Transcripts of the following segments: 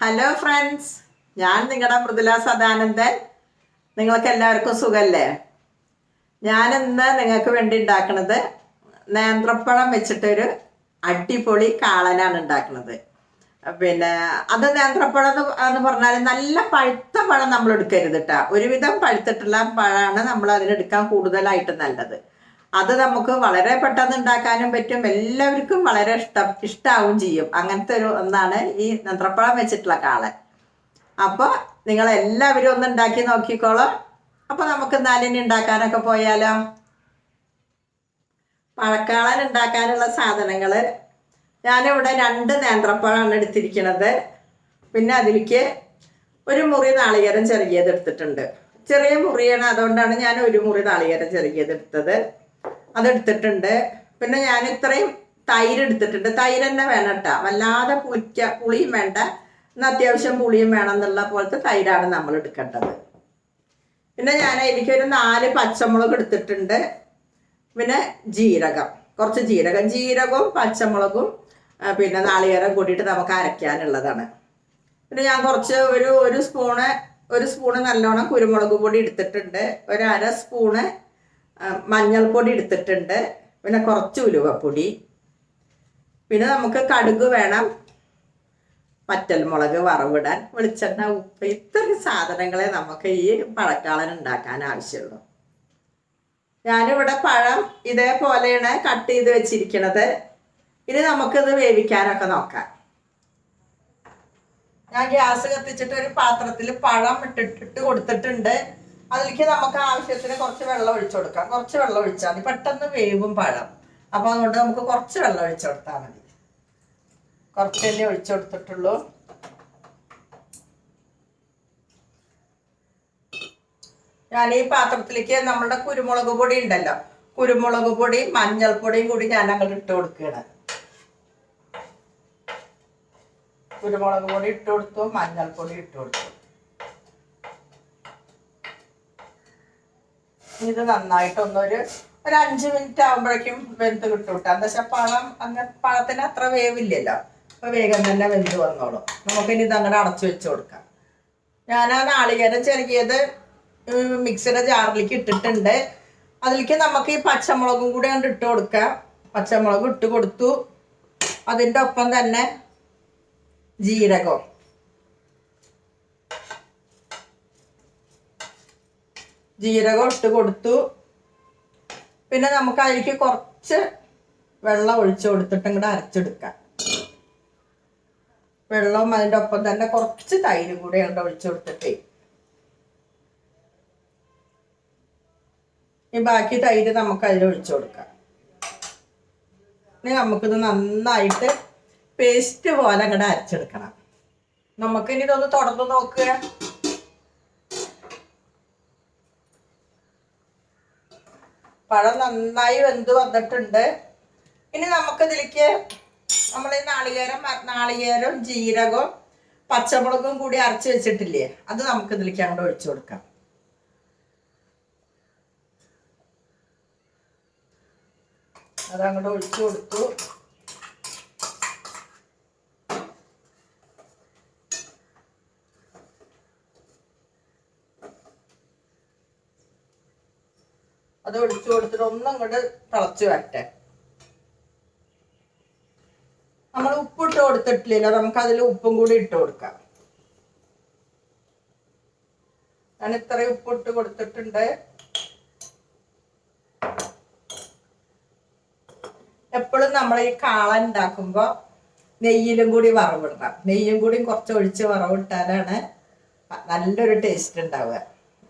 Hello friends ഞാൻ നിങ്ങളുടെ മൃദുല സദാനന്ദൻ. നിങ്ങൾക്ക് എല്ലാവർക്കും സുഖല്ലേ? ഞാൻ ഇന്ന് നിങ്ങൾക്ക് വേണ്ടി ഉണ്ടാക്കുന്നത് നേന്ത്രപ്പഴം വെച്ചിട്ടൊരു അടിപൊളി കാളനാണ് ഉണ്ടാക്കുന്നത് പിന്നെ അത് നേന്ത്രപ്പഴം എന്ന് പറഞ്ഞാൽ നല്ല പഴുത്ത പഴം നമ്മൾ എടുക്കരുത് കേട്ടോ ഒരുവിധം പഴുത്തിട്ടുള്ള പഴമാണ് നമ്മൾ അതിനെടുക്കാൻ കൂടുതലായിട്ട് നല്ലത്. അത് നമുക്ക് വളരെ പെട്ടെന്ന് ഉണ്ടാക്കാനും പറ്റും. എല്ലാവർക്കും വളരെ ഇഷ്ടം ഇഷ്ടാവും ചെയ്യും. അങ്ങനത്തെ ഒരു ഒന്നാണ് ഈ നന്ത്രപ്പഴം വെച്ചിട്ടുള്ള കാളൻ. അപ്പോൾ നിങ്ങൾ എല്ലാവരും ഒന്ന് ഉണ്ടാക്കി നോക്കിക്കോളാം. അപ്പോൾ നമുക്ക് നാലിനി ഉണ്ടാക്കാനൊക്കെ പോയാലോ? പഴക്കാളൻ ഉണ്ടാക്കാനുള്ള സാധനങ്ങൾ ഞാനിവിടെ രണ്ട് നേന്ത്രപ്പഴമാണ് എടുത്തിരിക്കുന്നത് പിന്നെ അതിലേക്ക് ഒരു മുറി നാളികേരം ചെറിയത് എടുത്തിട്ടുണ്ട്. ചെറിയ മുറിയാണ്. അതുകൊണ്ടാണ് ഞാൻ ഒരു മുറി നാളികേരം ചെറിയത് എടുത്തത്. അതെടുത്തിട്ടുണ്ട്. പിന്നെ ഞാൻ ഇത്രയും തൈര് എടുത്തിട്ടുണ്ട്. തൈര് തന്നെ വേണം കേട്ടോ. വല്ലാതെ പുളിക്ക പുളിയും വേണ്ട. എന്നാൽ അത്യാവശ്യം പുളിയും വേണം എന്നുള്ള പോലത്തെ തൈരാണ് നമ്മൾ എടുക്കേണ്ടത്. പിന്നെ ഞാൻ എനിക്കൊരു നാല് പച്ചമുളക് എടുത്തിട്ടുണ്ട്. പിന്നെ ജീരകം. കുറച്ച് ജീരകം. ജീരകവും പച്ചമുളകും പിന്നെ നാളികേരം കൂട്ടിയിട്ട് നമുക്ക് അരയ്ക്കാനുള്ളതാണ്. പിന്നെ ഞാൻ കുറച്ച് ഒരു ഒരു സ്പൂണ് ഒരു സ്പൂണ് നല്ലോണം കുരുമുളക് പൊടി എടുത്തിട്ടുണ്ട്. ഒരു അര സ്പൂണ് മഞ്ഞൾപ്പൊടി എടുത്തിട്ടുണ്ട്. പിന്നെ കുറച്ച് ഉലുവപ്പൊടി. പിന്നെ നമുക്ക് കടുക് വേണം. പറ്റൽമുളക് വറവിടാൻ. വെളിച്ചെണ്ണ ഉപ്പ് ഇത്രയും സാധനങ്ങളെ നമുക്ക് ഈ പഴക്കാളൻ ഉണ്ടാക്കാൻ ആവശ്യമുള്ളൂ. ഞാനിവിടെ പഴം ഇതേപോലെയാണ് കട്ട് ചെയ്ത് വെച്ചിരിക്കണത്. ഇനി നമുക്കിത് വേവിക്കാനൊക്കെ നോക്കാം. ഞാൻ ഗ്യാസ് കത്തിച്ചിട്ട് ഒരു പാത്രത്തിൽ പഴം ഇട്ടിട്ട് കൊടുത്തിട്ടുണ്ട്. അതിലേക്ക് നമുക്ക് ആവശ്യത്തിന് കുറച്ച് വെള്ളം ഒഴിച്ചു കൊടുക്കാം. കുറച്ച് വെള്ളം ഒഴിച്ചാൽ മതി. പെട്ടെന്ന് വേവും പഴം. അപ്പോൾ അതുകൊണ്ട് നമുക്ക് കുറച്ച് വെള്ളം ഒഴിച്ചു കൊടുത്താൽ മതി. തന്നെ ഒഴിച്ചു കൊടുത്തിട്ടുള്ളൂ. ഞാൻ ഈ പാത്രത്തിലേക്ക് നമ്മുടെ കുരുമുളക് പൊടി ഉണ്ടല്ലോ. കുരുമുളക് പൊടി മഞ്ഞൾപ്പൊടിയും കൂടി ഞാൻ അങ്ങോട്ട് ഇട്ട് കൊടുക്കുകയാണ്. കുരുമുളക് പൊടി ഇട്ട് കൊടുത്തു മഞ്ഞൾപ്പൊടി ഇട്ട് കൊടുത്തു. ഇത് നന്നായിട്ടൊന്നൊരു ഒരു അഞ്ച് മിനിറ്റ് ആകുമ്പോഴേക്കും വെന്ത് കിട്ടും എന്താ വെച്ചാൽ പഴം അങ്ങനെ പഴത്തിന് അത്ര വേവില്ലല്ലോ. അപ്പൊ വേഗം തന്നെ വെന്ത് വന്നോളും. നമുക്കിനി ഇത് അങ്ങനെ അടച്ചു വെച്ച് കൊടുക്കാം. ഞാൻ ആ നാളികേരം ചെറുകിയത് മിക്സിയുടെ ജാറിലേക്ക് ഇട്ടിട്ടുണ്ട്. അതിലേക്ക് നമുക്ക് ഈ പച്ചമുളകും കൂടി കണ്ട് ഇട്ട് കൊടുക്കാം. പച്ചമുളക് ഇട്ട് കൊടുത്തു. അതിന്റെ ഒപ്പം തന്നെ ജീരകം ജീരകം ഇട്ട് കൊടുത്തു. പിന്നെ നമുക്ക് അതിലേക്ക് കുറച്ച് വെള്ളം ഒഴിച്ചു കൊടുത്തിട്ട് കൂടെ അരച്ചെടുക്കാം വെള്ളവും അതിന്റെ ഒപ്പം തന്നെ കുറച്ച് തൈരും കൂടെ ഉണ്ട് ഒഴിച്ചു കൊടുത്തിട്ട്. ഈ ബാക്കി തൈര് നമുക്ക് അതിൽ ഒഴിച്ചു കൊടുക്കാം. ഇനി നമുക്കിത് നന്നായിട്ട് പേസ്റ്റ് പോലെ അങ്ങോട്ട് അരച്ചെടുക്കണം. നമുക്ക് ഇനി ഇതൊന്ന് തുടർന്ന് നോക്കുക. പഴം നന്നായി വെന്ത് വന്നിട്ടുണ്ട്. ഇനി നമുക്കിതിലേക്ക് നമ്മൾ ഈ നാളികേരം നാളികേരം ജീരകവും പച്ചമുളകും കൂടി അരച്ച് വെച്ചിട്ടില്ലേ? അത് നമുക്ക് ഇതിലേക്ക് അങ്ങോട്ട് ഒഴിച്ചു കൊടുക്കാം. അതങ്ങോട്ട് ഒഴിച്ചു കൊടുത്തു. അത് ഒഴിച്ചു കൊടുത്തിട്ട് ഒന്നും അങ്ങോട്ട് തിളച്ച് വരട്ടെ. നമ്മൾ ഉപ്പിട്ട് കൊടുത്തിട്ടില്ലല്ലോ നമുക്ക് അതിൽ ഉപ്പും കൂടി ഇട്ട് കൊടുക്കാം. ഞാൻ ഇത്രയും ഉപ്പിട്ട് കൊടുത്തിട്ടുണ്ട്. എപ്പോഴും നമ്മൾ ഈ കാള ഉണ്ടാക്കുമ്പോൾ നെയ്യിലും കൂടി വറവിടണം. നെയ്യും കൂടി കുറച്ച് ഒഴിച്ച് വറവിട്ടാലാണ് നല്ലൊരു ടേസ്റ്റ് ഉണ്ടാവുക.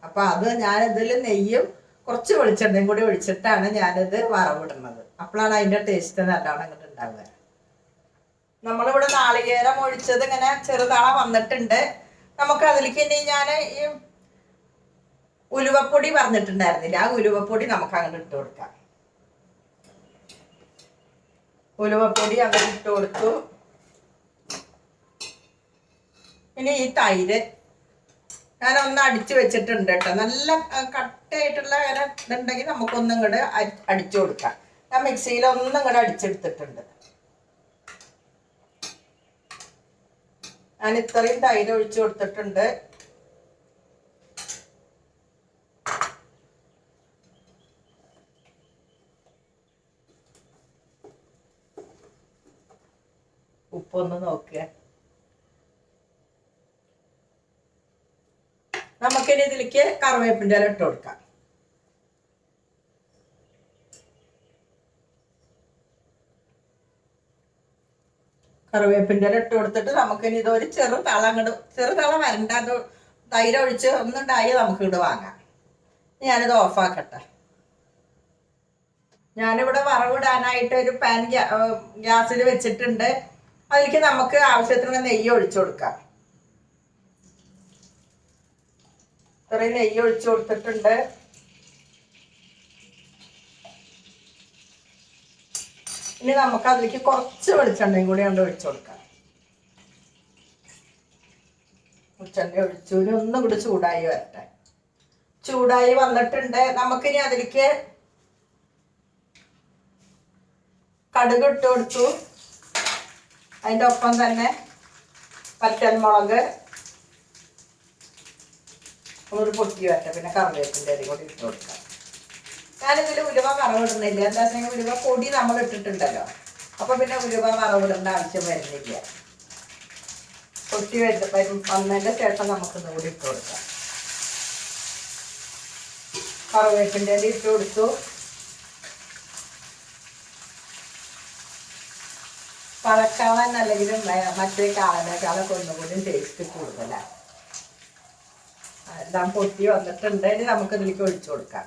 അപ്പൊ അത് ഞാൻ ഇതിൽ നെയ്യും കുറച്ച് വെളിച്ചെണ്ണയും കൂടി ഒഴിച്ചിട്ടാണ് ഞാനിത് വറവിടുന്നത്. അപ്പോഴാണ് അതിന്റെ ടേസ്റ്റ് നല്ലോണം ഇങ്ങോട്ട് ഉണ്ടാവുക. നമ്മളിവിടെ നാളികേരം ഒഴിച്ചത് ഇങ്ങനെ ചെറുതാള വന്നിട്ടുണ്ട്. നമുക്ക് അതിലേക്ക് ഇനി ഞാൻ ഈ ഉലുവപ്പൊടി പറഞ്ഞിട്ടുണ്ടായിരുന്നില്ല ആ ഉലുവപ്പൊടി നമുക്ക് അങ്ങോട്ട് ഇട്ട് കൊടുക്കാം. ഉലുവപ്പൊടി അങ്ങനെ ഇട്ട് കൊടുത്തു. ഇനി ഈ തൈര് ഞാൻ ഒന്ന് അടിച്ചു വെച്ചിട്ടുണ്ട് കേട്ടോ. നല്ല കട്ടയായിട്ടുള്ള വില ഇതുണ്ടെങ്കിൽ നമുക്കൊന്നും ഇങ്ങോട്ട് അടിച്ചു കൊടുക്കാം. ഞാൻ മിക്സിയിൽ ഒന്നും ഇങ്ങോട്ട് അടിച്ചെടുത്തിട്ടുണ്ട്. ഞാൻ ഇത്രയും തൈര് ഒഴിച്ചു കൊടുത്തിട്ടുണ്ട്. ഉപ്പൊന്ന് നോക്കുക നമുക്കിനി ഇതിലേക്ക് കറിവേപ്പിന്റെ ഇല ഇട്ട് കൊടുക്കാം. കറിവേപ്പിന്റെ ഇല ഇട്ട് കൊടുത്തിട്ട് നമുക്കിനി ഇതൊരു ചെറു തള അങ്ങോട്ട് ചെറു തള വരണ്ട അത് തൈര് ഒഴിച്ച് ഒന്നുണ്ടായി നമുക്ക് ഇങ്ങോട്ട് വാങ്ങാം. ഞാനിത് ഓഫാക്കട്ടെ ഞാനിവിടെ വറവിടാനായിട്ട് ഒരു പാൻ ഗ്യാസിൽ വെച്ചിട്ടുണ്ട്. അതിലേക്ക് നമുക്ക് ആവശ്യത്തിനുള്ള നെയ്യ് ഒഴിച്ചു കൊടുക്കാം. ഇത്രയും നെയ്യ് ഒഴിച്ചു കൊടുത്തിട്ടുണ്ട്. ഇനി നമുക്ക് അതിലേക്ക് കുറച്ച് വെളിച്ചെണ്ണയും കൂടി കൊണ്ട് ഒഴിച്ചു കൊടുക്കാം. വെളിച്ചെണ്ണ ഒഴിച്ചു. ഒന്നും കൂടി ചൂടായി വരട്ടെ. ചൂടായി വന്നിട്ടുണ്ട്. നമുക്കിനി അതിലേക്ക് കടുക് ഇട്ട് കൊടുത്തു. അതിന്റെ ഒപ്പം തന്നെ പച്ചമുളക് ഒരു പൊട്ടി വരട്ടെ പിന്നെ കറിവേപ്പിന്റെ അരി കൂടി ഇട്ട് കൊടുക്കാം. ഞാനിതിൽ ഉലുവ വറവിടുന്നില്ല എന്താ വെച്ചാൽ ഉലുവ പൊടി നമ്മൾ ഇട്ടിട്ടുണ്ടല്ലോ. അപ്പോൾ പിന്നെ ഉലുവ വറവിടേണ്ട ആവശ്യം വരുന്നില്ല. പൊട്ടി വരുന്ന വരും വന്നതിന്റെ ശേഷം നമുക്ക് കൂടി ഇട്ട് കൊടുക്കാം. കറിവേപ്പിന്റെ അരി ഇട്ട് കൊടുത്തു. പഴക്കാളൻ അല്ലെങ്കിലും മറ്റേ കാളനേക്കാളൊക്കെ ഒന്നുകൂടി ടേസ്റ്റ് കൂടുതലാണ് എല്ലാം പൊട്ടി വന്നിട്ടുണ്ട്. ഇനി നമുക്ക് ഇതിലേക്ക് ഒഴിച്ചു കൊടുക്കാം.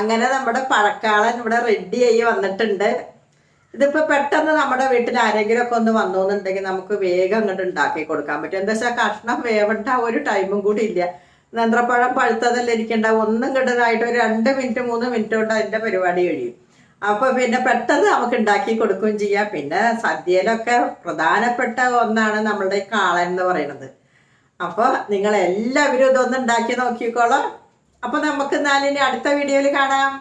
അങ്ങനെ നമ്മുടെ പഴക്കാളൻ ഇവിടെ റെഡി ആയി വന്നിട്ടുണ്ട്. ഇതിപ്പോ പെട്ടെന്ന് നമ്മുടെ വീട്ടിൽ ആരെങ്കിലും ഒക്കെ ഒന്ന് വന്നു എന്നുണ്ടെങ്കിൽ നമുക്ക് വേഗം അങ്ങോട്ട് ഉണ്ടാക്കി കൊടുക്കാൻ പറ്റും. എന്താ വെച്ചാൽ കഷ്ണം വേവണ്ട ഒരു ടൈമും കൂടി ഇല്ല. നേന്ത്രപ്പഴം പഴുത്തതെല്ലാം ഇരിക്കണ്ട. ഒന്നും കിട്ടുന്നതായിട്ട് ഒരു രണ്ട് മിനിറ്റ് മൂന്ന് മിനിറ്റ് കൊണ്ട് അതിന്റെ പരിപാടി കഴിയും. അപ്പൊ പിന്നെ പെട്ടെന്ന് നമുക്ക് ഉണ്ടാക്കി കൊടുക്കുകയും ചെയ്യാം. പിന്നെ സദ്യയിലൊക്കെ പ്രധാനപ്പെട്ട ഒന്നാണ് നമ്മളുടെ കാളൻ എന്ന് പറയുന്നത്. അപ്പോൾ നിങ്ങൾ എല്ലാവരും ഇതൊന്ന് ഉണ്ടാക്കി നോക്കിക്കോളാം. അപ്പൊ നമുക്ക് എന്നാലിനി അടുത്ത വീഡിയോയിൽ കാണാം.